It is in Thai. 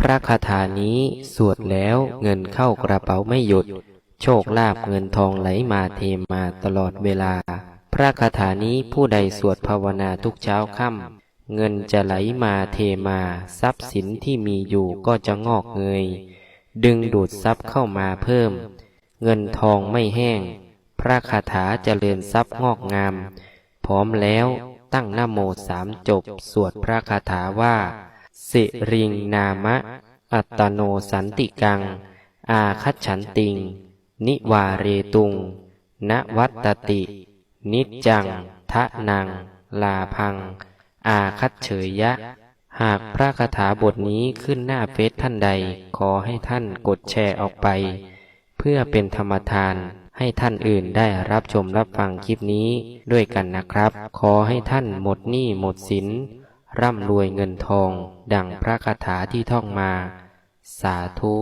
พระคาถานี้สวดแล้วเงินเข้ากระเป๋าไม่หยุด โชคลาภเงินทองไหลมาเทมาตลอดเวลา พระคาถานี้ผู้ใดสวดภาวนาทุกเช้าค่ำเงินจะไหลมาเทมา ทรัพย์สินที่มีอยู่ก็จะงอกเงย ดึงดูดทรัพย์เข้ามาเพิ่ม เงินทองไม่แห้ง พระคาถาเจริญทรัพย์งอกงาม พร้อมแล้วตั้งนะโมสามจบ สวดพระคาถาว่า สิริงนามะ อัตโนสันติกัง อาคัจฉันติง นิวาเรตุง นวัตติ นิจจังทะนัง ลาพัง อาคัจเฉยยะ หากพระคาถาบทนี้ขึ้นหน้าเฟซท่านใด ขอให้ท่านกดแชร์ออกไป เพื่อเป็นธรรมทานให้ท่านอื่นได้รับชมรับฟังคลิปนี้ด้วยกันนะครับ ขอให้ท่านหมดหนี้หมดสิน ร่ำรวยเงินทองดังพระคาถาที่ท่องมา สาธุ